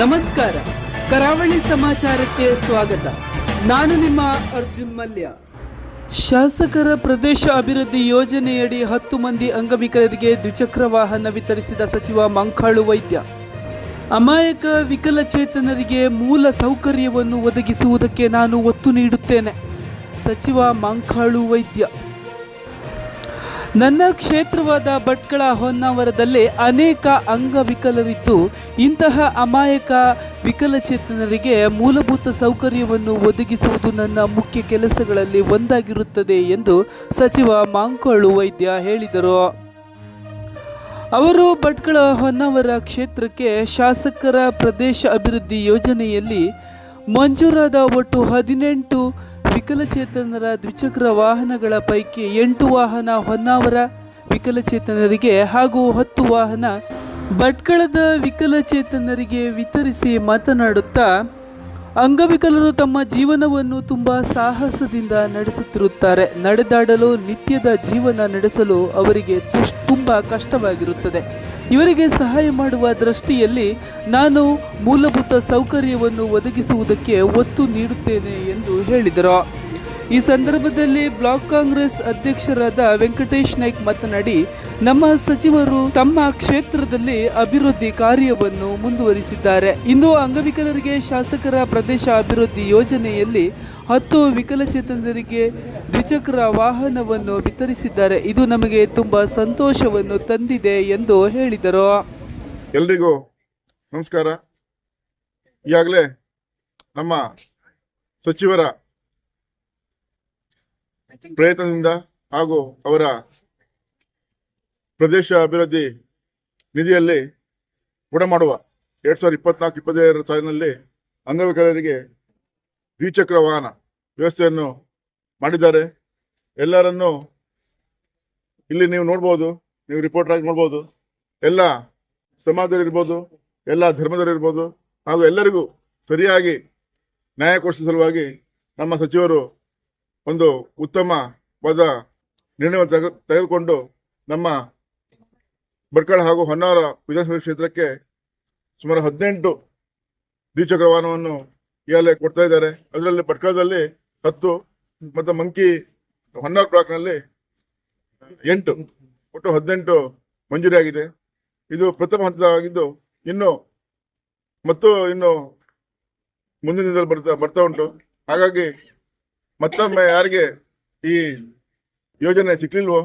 ನಮಸ್ಕಾರ. ಕರಾವಳಿ ಸಮಾಚಾರಕ್ಕೆ ಸ್ವಾಗತ. ನಾನು ನಿಮ್ಮ ಅರ್ಜುನ್ ಮಲ್ಯ. ಶಾಸಕರ ಪ್ರದೇಶ ಅಭಿವೃದ್ಧಿ ಯೋಜನೆಯಡಿ ಹತ್ತು ಮಂದಿ ಅಂಗವಿಕಲರಿಗೆ ದ್ವಿಚಕ್ರ ವಾಹನ ವಿತರಿಸಿದ ಸಚಿವ ಮಂಕಾಳು ವೈದ್ಯ. ಅಮಾಯಕ ವಿಕಲಚೇತನರಿಗೆ ಮೂಲ ಸೌಕರ್ಯವನ್ನು ಒದಗಿಸುವುದಕ್ಕೆ ನಾನು ಒತ್ತು ನೀಡುತ್ತೇನೆ. ಸಚಿವ ಮಂಕಾಳು ವೈದ್ಯ. ನನ್ನ ಕ್ಷೇತ್ರವಾದ ಭಟ್ಕಳ ಹೊನ್ನಾವರದಲ್ಲಿ ಅನೇಕ ಅಂಗವಿಕಲರಿದ್ದು, ಇಂತಹ ಅಮಾಯಕ ವಿಕಲಚೇತನರಿಗೆ ಮೂಲಭೂತ ಸೌಕರ್ಯವನ್ನು ಒದಗಿಸುವುದು ನನ್ನ ಮುಖ್ಯ ಕೆಲಸಗಳಲ್ಲಿ ಒಂದಾಗಿರುತ್ತದೆ ಎಂದು ಸಚಿವ ಮಾಂಕೋಳು ವೈದ್ಯ ಹೇಳಿದರು. ಅವರು ಭಟ್ಕಳ ಹೊನ್ನಾವರ ಕ್ಷೇತ್ರಕ್ಕೆ ಶಾಸಕರ ಪ್ರದೇಶ ಅಭಿವೃದ್ಧಿ ಯೋಜನೆಯಲ್ಲಿ ಮಂಜೂರಾದ ಒಟ್ಟು ಹದಿನೆಂಟು ವಿಕಲಚೇತನರ ದ್ವಿಚಕ್ರ ವಾಹನಗಳ ಪೈಕಿ ಎಂಟು ವಾಹನ ಹೊನ್ನಾವರ ವಿಕಲಚೇತನರಿಗೆ ಹಾಗೂ ಹತ್ತು ವಾಹನ ಭಟ್ಕಳದ ವಿಕಲಚೇತನರಿಗೆ ವಿತರಿಸಿ ಮಾತನಾಡುತ್ತಾ, ಅಂಗವಿಕಲರು ತಮ್ಮ ಜೀವನವನ್ನು ತುಂಬ ಸಾಹಸದಿಂದ ನಡೆಸುತ್ತಿರುತ್ತಾರೆ. ನಡೆದಾಡಲು ನಿತ್ಯದ ಜೀವನ ನಡೆಸಲು ಅವರಿಗೆ ತುಷ್, ತುಂಬ ಕಷ್ಟವಾಗಿರುತ್ತದೆ. ಇವರಿಗೆ ಸಹಾಯ ಮಾಡುವ ದೃಷ್ಟಿಯಲ್ಲಿ ನಾನು ಮೂಲಭೂತ ಸೌಕರ್ಯವನ್ನು ಒದಗಿಸುವುದಕ್ಕೆ ಒತ್ತು ನೀಡುತ್ತೇನೆ ಎಂದು ಹೇಳಿದರು. ಈ ಸಂದರ್ಭದಲ್ಲಿ ಬ್ಲಾಕ್ ಕಾಂಗ್ರೆಸ್ ಅಧ್ಯಕ್ಷರಾದ ವೆಂಕಟೇಶ್ ನಾಯ್ಕ್ ಮಾತನಾಡಿ, ನಮ್ಮ ಸಚಿವರು ತಮ್ಮ ಕ್ಷೇತ್ರದಲ್ಲಿ ಅಭಿವೃದ್ಧಿ ಕಾರ್ಯವನ್ನು ಮುಂದುವರಿಸಿದ್ದಾರೆ. ಇಂದು ಅಂಗವಿಕಲರಿಗೆ ಶಾಸಕರ ಪ್ರದೇಶ ಅಭಿವೃದ್ಧಿ ಯೋಜನೆಯಲ್ಲಿ ಹತ್ತು ವಿಕಲಚೇತನರಿಗೆ ದ್ವಿಚಕ್ರ ವಾಹನವನ್ನು ವಿತರಿಸಿದ್ದಾರೆ. ಇದು ನಮಗೆ ತುಂಬಾ ಸಂತೋಷವನ್ನು ತಂದಿದೆ ಎಂದು ಹೇಳಿದರು. ಎಲ್ರಿಗೂ ನಮಸ್ಕಾರ. ಈಗಾಗಲೇ ನಮ್ಮ ಸಚಿವರ ಪ್ರಯತ್ನದಿಂದ ಹಾಗೂ ಅವರ ಪ್ರದೇಶ ಅಭಿವೃದ್ಧಿ ನಿಧಿಯಲ್ಲಿ ಗುಣ ಮಾಡುವ ಎರಡ್ ಸಾವಿರದ ಇಪ್ಪತ್ನಾಲ್ಕು, ಇಪ್ಪತ್ತೈದರ ಸಾಲಿನಲ್ಲಿ ಅಂಗವಿಕಲರಿಗೆ ದ್ವಿಚಕ್ರ ವಾಹನ ವ್ಯವಸ್ಥೆಯನ್ನು ಮಾಡಿದ್ದಾರೆ. ಎಲ್ಲರನ್ನು ಇಲ್ಲಿ ನೀವು ನೋಡ್ಬೋದು, ನೀವು ರಿಪೋರ್ಟರ್ ಆಗಿ ನೋಡ್ಬೋದು. ಎಲ್ಲ ಸಮಾಜದವರು ಇರ್ಬೋದು, ಎಲ್ಲ ಧರ್ಮದವರು ಇರ್ಬೋದು. ಹಾಗೂ ಎಲ್ಲರಿಗೂ ಸರಿಯಾಗಿ ನ್ಯಾಯ ಕೊಡಿಸುವ ಸಲುವಾಗಿ ನಮ್ಮ ಸಚಿವರು ಒಂದು ಉತ್ತಮವಾದ ತೆಗೆ ತೆಗೆದುಕೊಂಡು ನಮ್ಮ ಭಟ್ಕಳ ಹಾಗೂ ಹೊನ್ನಾವರ ವಿಧಾನಸಭಾ ಕ್ಷೇತ್ರಕ್ಕೆ ಸುಮಾರು ಹದಿನೆಂಟು ದ್ವಿಚಕ್ರ ವಾಹನವನ್ನು ಈಗಾಗಲೇ ಕೊಡ್ತಾ ಇದ್ದಾರೆ. ಅದರಲ್ಲಿ ಭಟ್ಕಳದಲ್ಲಿ ಹತ್ತು ಮತ್ತು ಮಂಕಿ ಹೊನ್ನಾವರ ಬ್ಲಾಕ್ನಲ್ಲಿ ಎಂಟು. ಒಟ್ಟು ಹದಿನೆಂಟು ಮಂಜೂರಿಯಾಗಿದೆ ಇದು ಪ್ರಥಮ ಹಂತವಾಗಿದ್ದು ಇನ್ನು ಮತ್ತು ಇನ್ನು ಮುಂದಿನ ದಿನದಲ್ಲಿ ಬರ್ತಾ ಬರ್ತಾ ಉಂಟು. ಹಾಗಾಗಿ ಮತ್ತೊಮ್ಮೆ ಯಾರಿಗೆ ಈ ಯೋಜನೆ ಸಿಕ್ಲಿಲ್ವೋ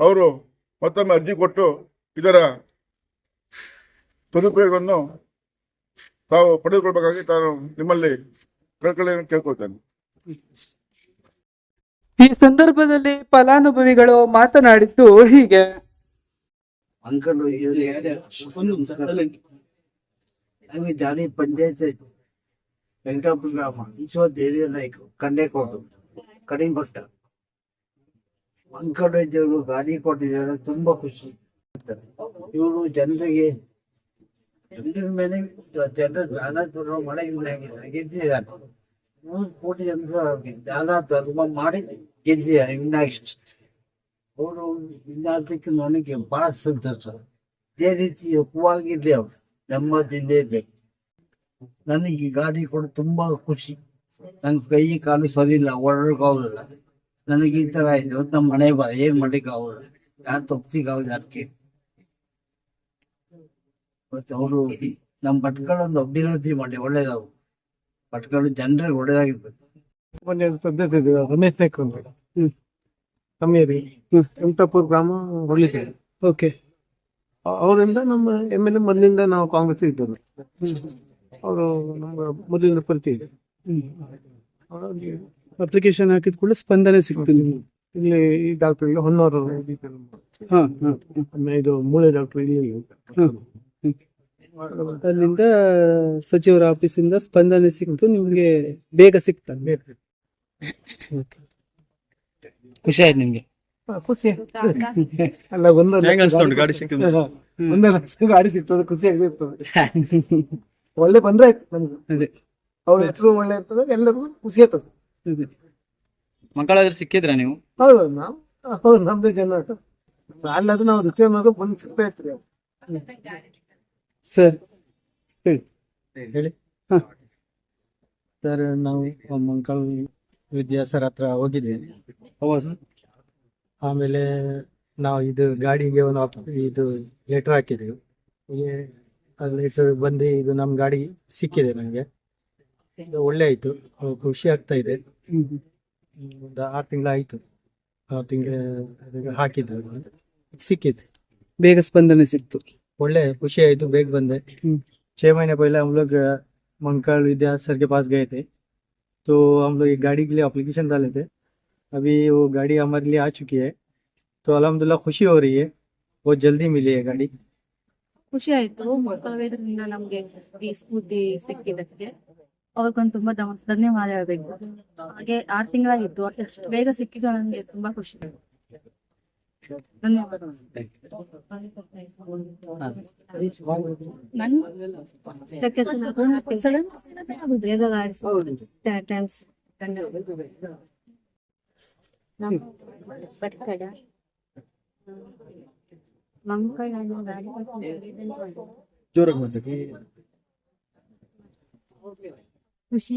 ಅವರು ಮತ್ತೊಮ್ಮೆ ಅರ್ಜಿ ಕೊಟ್ಟು ಇದರ ಸದುಪಯೋಗವನ್ನು ತಾವು ಪಡೆದುಕೊಳ್ಬೇಕಾಗಿ ತಾನು ನಿಮ್ಮಲ್ಲಿ ಕಳ್ಕೊಳ್ಳಿ ಕೇಳ್ಕೊಳ್ತೇನೆ. ಈ ಸಂದರ್ಭದಲ್ಲಿ ಫಲಾನುಭವಿಗಳು ಮಾತನಾಡಿದ್ದು ಹೀಗೆ. ಅಂಕಲ್ ಹಂಗೆ ಜಾನಿ ಪಂಚಾಯತ್ ವೆಂಕಟಾಪುರ ಗ್ರಾಮ ಈಶ್ವರ ದೇವಿಯ ನಾಯ್ಕ ಕಂಡೇಕೋಟು ಕಡಿಂಪಟ್ಟ ಅಂಕಲ್ ವೈದ್ಯರು ಗಾಡಿ ಕೊಟ್ಟಿದ್ದಾರೆ, ತುಂಬಾ ಖುಷಿ. ಇವರು ಜನರಿಗೆ, ಜನರ ಮೇಲೆ ಜನರ ದಾನ ಧರ್ಮ ಮಳೆ ಗೆದ್ದಿದ್ದಾರೆ ನೂರು ಕೋಟಿ ಜನರು ದಾನ ಧರ್ಮ ಮಾಡಿ ಗೆದ್ದಿದ್ದಾರೆ ವಿನಾಯಕ್ ಅವರು ವಿದ್ಯಾರ್ಥಿಗೆ ನನಗೆ ಬಹಳ ಸಂತೋಷ. ಇದೇ ರೀತಿ ಒಪ್ಪವಾಗಿರ್ಲಿ ಅವರು. ನೆಮ್ಮದಿಯಿಂದ ಇರ್ಬೇಕು ನನಗೆ ಈ ಗಾಡಿ ಕೂಡ ತುಂಬಾ ಖುಷಿ. ನನ್ ಕೈ ಕಾಲು ಸರಿ ಇಲ್ಲ ಓಡಾಡಕ್ಕಾಗೋದಿಲ್ಲ ನನಗೆ ಈ ತರ ಆಯ್ತು. ಇವತ್ತು ನಮ್ಮ ಮನೆ ಬರ ಏನ್ ಮಾಡ್ಲಿಕ್ಕೆ ಆಗೋದಿಲ್ಲ ಯಾರು ತಪ್ಪಿಗಾಗೋದು ಅದಕ್ಕೆ ಮತ್ತೆ ಅವರು ನಮ್ಮ ಭಟ್ಕಳ ಒಂದು ಅಭಿವೃದ್ಧಿ ಮಾಡಿ ಒಳ್ಳೇದಾವು ಭಟ್ಕಳ ಜನರಿಗೆ ಒಳ್ಳೇದಾಗಿರ್ಬೇಕು. ಮೊನ್ನೆ ಪದ್ಧತಿ ರಮೇಶ್ ನಾಯ್ಕ ಅಂತ ವೆಂಕಟಾಪುರ ಗ್ರಾಮ ಹೊಳ್ಳಿದೆ ಓಕೆ. ಅವರಿಂದ ನಮ್ಮ ಎಂ ಎಲ್ ಎ ಮೊದಲಿಂದ ನಾವು ಕಾಂಗ್ರೆಸ್ ಇದ್ದರು ಅವರು ನಮ್ಗೆ ಮೊದಲಿಂದ ಪರಿಚಯ. ಇದೆ ಅಪ್ಲಿಕೇಶನ್ ಹಾಕಿದ ಕೂಡ ಸ್ಪಂದನೆ ಸಿಗ್ತದೆ. ನಿಮ್ಗೆ ಇಲ್ಲಿ ಈ ಡಾಕ್ಟರ್ ಇಲ್ಲಿ ಹೊನ್ನೂರು ಹಾ ಹಾ. ಆಮೇಲೆ ಇದು ಮೂಳೆ ಡಾಕ್ಟರ್ ಇಲ್ಲಿ ಅಲ್ಲಿಂದ ಸಚಿವರ ಆಫೀಸಿಂದ ಸ್ಪಂದನೆ ಸಿಕ್ತು ನಿಮ್ಗೆ ಬೇಗ ಸಿಗ್ತದೆ. ಖುಷಿ ಆಯ್ತು ನಿಮ್ಗೆ. ಹಾ, ಖುಷಿ ಅಲ್ಲ ಒಂದೊಂದು ಗಾಡಿ ಸಿಗ್ತದೆ ಒಂದೇ ಲಕ್ಷ ಗಾಡಿ ಸಿಕ್ತದೆ ಖುಷಿ ಆಗಿರ್ತದೆ ಒಳ್ಳೆ ಬಂದ್ರೆ ಆಯ್ತು ನಮ್ಗೆ ಅದೇ. ಅವ್ರ ಹೆಸರು ಒಳ್ಳೆ ಇರ್ತದೆ ಎಲ್ಲರಿಗೂ ಖುಷಿ ಆಯ್ತದ ಅದೇ. ಮಕ್ಕಳಾದ್ರೆ ಸಿಕ್ಕಿದ್ರ ನೀವು? ಹೌದು ನಾವು ಹೌದು ನಮ್ದೇ ಜನ ಅಲ್ಲಾದ್ರೆ ನಾವು ರಿಟರ್ನ್ ಬಂದು ಸಿಗ್ತಾ ಇತ್ತು ಸರ್. ಹೇಳಿ. ಹೇಳಿ. ಹಾಂ. ಸರ್ ನಾವು ಮಂಕಳ್ ವಿದ್ಯಾ ಸರ್ ಹತ್ರ ಹೋಗಿದ್ವಿ. ಹೌದು. ಆಮೇಲೆ ನಾವು ಇದು ಗಾಡಿಗೆ ಒಂದು ಇದು ಲೆಟರ್ ಹಾಕಿದ್ವಿ. ಹೀಗೆ ಅದು ಲೆಟರ್ ಬಂದು ಇದು ನಮ್ಮ ಗಾಡಿ ಸಿಕ್ಕಿದೆ ನನಗೆ ಇದು ಒಳ್ಳೆ ಆಯ್ತು ಅಹ್ ಖುಷಿ ಆಗ್ತಾ ಇದೆ ಹ್ಮ್ ಹ್ಮ್. ಒಂದು ಆರು ತಿಂಗಳಾಯ್ತು ಆರು ತಿಂಗಳು ಹಾಕಿದ್ದು ಸಿಕ್ಕಿದೆ ಬೇಗ ಸ್ಪಂದನೆ ಸಿಕ್ತು ಒಳ್ಳೆ खुशी आई तो बैग बंद है हम्म। छह महीने पहले हम लोग अ, मंकड़ विद्या सर के पास गए थे तो हम लोग एक गाड़ी के लिए एप्लीकेशन डाले थे अभी वो गाड़ी हमारे लिए आ चुकी है तो अलहमदिल्ला खुशी हो रही है बहुत जल्दी मिली है गाड़ी ಖುಷಿ ಆಯ್ತು. ಮಕ್ಕಳ ವೇದದಿಂದ ನಮ್ಗೆ ಈ ಸ್ಫೂರ್ತಿ ಸಿಕ್ಕಿದ್ದಕ್ಕೆ. ಅವ್ರಿಗೊಂದು ತುಂಬಾ ಧನ್- ಧನ್ಯವಾದ ಹೇಳ್ಬೇಕು. ಹಾಗೆ ಆರು ತಿಂಗಳಾಗಿತ್ತು ಅಷ್ಟು ಬೇಗ ಸಿಕ್ಕಿದ್ದು ನನಗೆ ತುಂಬಾ ಖುಷಿ. ಧನ್ಯವಾದ. ನನ್ ಇದಕ್ಕೆ ಸಡನ್ ಆಗುದು ಎಲ್ಲ ಥ್ಯಾಂಕ್ಸ್ ಧನ್ಯವಾದ ಮಂಗಳನ ಗಾಡಿ ಜೋರಾಗಿ ಮಾತಾಡಿ. ಖುಷಿ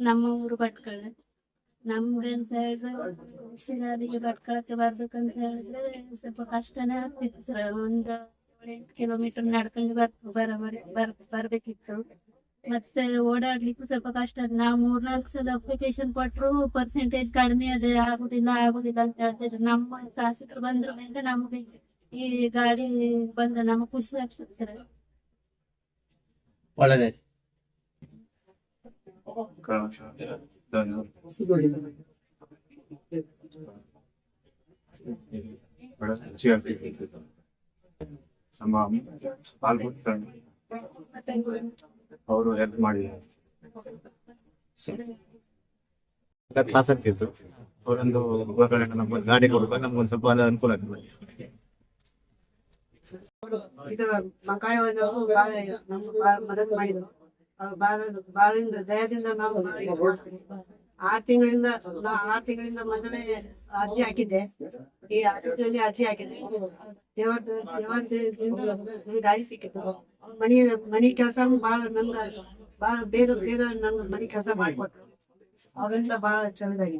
ನಮ್ಮ ಊರು ಭಟ್ಕಳ. ನಮ್ಗೆ ಅಂತ ಹೇಳಿದ್ರೆ ಭಟ್ಕಳಕ್ಕೆ ಬರ್ಬೇಕಂತ ಹೇಳಿದ್ರೆ ಸ್ವಲ್ಪ ಕಷ್ಟನೇ ಆಗ್ತಿತ್ತು ಸರ್. ಒಂದು ಏಳೆಂಟು ಕಿಲೋಮೀಟರ್ ನಡ್ಕೊಂಡು ಬರ ಬರ್ ಬರ್ಬೇಕಿತ್ತು. ಮತ್ತೆ ಓಡಾಡ್ಲಿಕ್ಕೂ ಸ್ವಲ್ಪ ಕಷ್ಟ. ನಾವು ಮೂರ್ನಾಲ್ಕು ಸಲ ಅಪ್ಲಿಕೇಶನ್ ಕೊಟ್ಟರು ಪರ್ಸೆಂಟೇಜ್ ಕಡಿಮೆ ಅದೇ ಆಗುದಿಲ್ಲ ಆಗುದಿಲ್ಲ ಅಂತ ಹೇಳ್ತಿದ್ರು. ನಮ್ಮ ಶಾಸಕರು ಬಂದ್ರ ಮೇಲೆ ನಮ್ಗೆ ಈ ಗಾಡಿ ಬಂದ ನಮಗೆ ಖುಷಿ ಆಗ್ತದೆ ಸರ್. ಒಳ್ಳೆದೇ ನಮ್ಮ ಪಾಲ್ಗೊಳ್ತ ಅವರು ಹೆಲ್ಪ್ ಮಾಡಿದ್ದಾರೆ ಕ್ಲಾಸ್ ಆಗ್ತಿತ್ತು ಅವರೊಂದು ಉಪಕರಣ ನಮ್ಮ ಗಾಡಿ ಕೊಡುವಾಗ ನಮ್ಗೊಂದು ಸ್ವಲ್ಪ ಅದು ಅನುಕೂಲ ಆಗ್ತದೆ. ನಮ್ಗೆ ಮದತ್ ಮಾಡಿದ್ರು. ಬಾಳಿಂದ ದಯದಿಂದ ನಾವು ಆರು ತಿಂಗಳಿಂದ ಆರ್ ತಿಂಗಳಿಂದ ಮೊದಲೇ ಅರ್ಜಿ ಹಾಕಿದ್ದೆ. ಈ ಅರ್ಜಿ ಅರ್ಜಿ ಹಾಕಿದ್ದೆ. ಗಾಡಿ ಸಿಕ್ಕಿತ್ತು. ಮನಿ ಮನಿ ಕೆಲಸ ಬಹಳ ನನ್ನ ಬಹಳ ಬೇಗ ಬೇಗ ನನ್ನ ಮನಿ ಕೆಲಸ ಮಾಡಿಕೊಟ್ರು. ಅವೆಲ್ಲ ಬಹಳ ಚೆನ್ನಾಗಿದೆ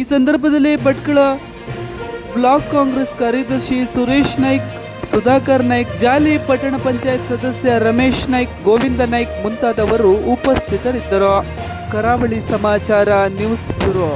ಈ ಸಂದರ್ಭದಲ್ಲಿ ಭಟ್ಕಳ ಬ್ಲಾಕ್ ಕಾಂಗ್ರೆಸ್ ಕಾರ್ಯದರ್ಶಿ ಸುರೇಶ್ ನಾಯ್ಕ್, ಸುಧಾಕರ್ ನಾಯ್ಕ್, ಜಾಲಿ ಪಟ್ಟಣ ಪಂಚಾಯತ್ ಸದಸ್ಯ ರಮೇಶ್ ನಾಯ್ಕ್, ಗೋವಿಂದ ನಾಯ್ಕ್ ಮುಂತಾದವರು ಉಪಸ್ಥಿತರಿದ್ದರು. ಕರಾವಳಿ ಸಮಾಚಾರ ನ್ಯೂಸ್ ಬ್ಯೂರೋ.